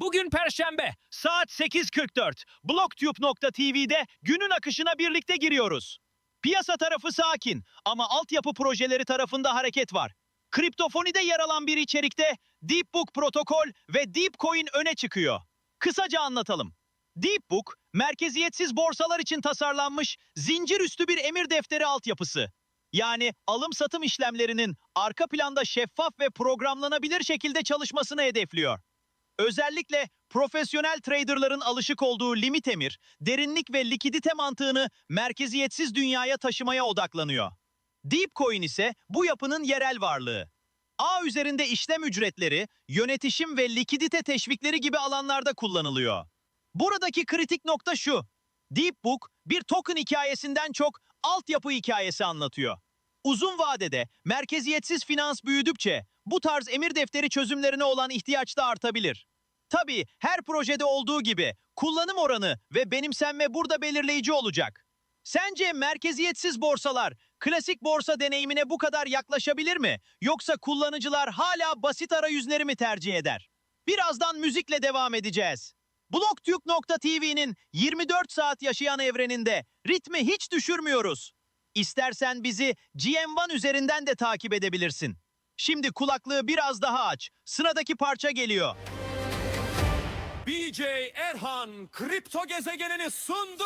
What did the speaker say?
Bugün Perşembe saat 8.44 Blocktube.tv'de günün akışına birlikte giriyoruz. Piyasa tarafı sakin ama altyapı projeleri tarafında hareket var. Kriptofonide yer alan bir içerikte Deepbook protokol ve Deepcoin öne çıkıyor. Kısaca anlatalım. Deepbook, merkeziyetsiz borsalar için tasarlanmış zincir üstü bir emir defteri altyapısı. Yani alım-satım işlemlerinin arka planda şeffaf ve programlanabilir şekilde çalışmasını hedefliyor. Özellikle profesyonel traderların alışık olduğu limit emir, derinlik ve likidite mantığını merkeziyetsiz dünyaya taşımaya odaklanıyor. Deepcoin ise bu yapının yerel varlığı. ağ üzerinde işlem ücretleri, yönetişim ve likidite teşvikleri gibi alanlarda kullanılıyor. Buradaki kritik nokta şu. Deepbook bir token hikayesinden çok altyapı hikayesi anlatıyor. Uzun vadede merkeziyetsiz finans büyüdükçe bu tarz emir defteri çözümlerine olan ihtiyaç da artabilir. Tabii her projede olduğu gibi kullanım oranı ve benimsenme burada belirleyici olacak. Sence merkeziyetsiz borsalar klasik borsa deneyimine bu kadar yaklaşabilir mi? Yoksa kullanıcılar hala basit arayüzleri mi tercih eder? Birazdan müzikle devam edeceğiz. Blogtürk.tv'nin 24 saat yaşayan evreninde ritmi hiç düşürmüyoruz. İstersen bizi GM1 üzerinden de takip edebilirsin. Şimdi kulaklığı biraz daha aç. Sıradaki parça geliyor. BJ Erhan kripto gezegenini sundu.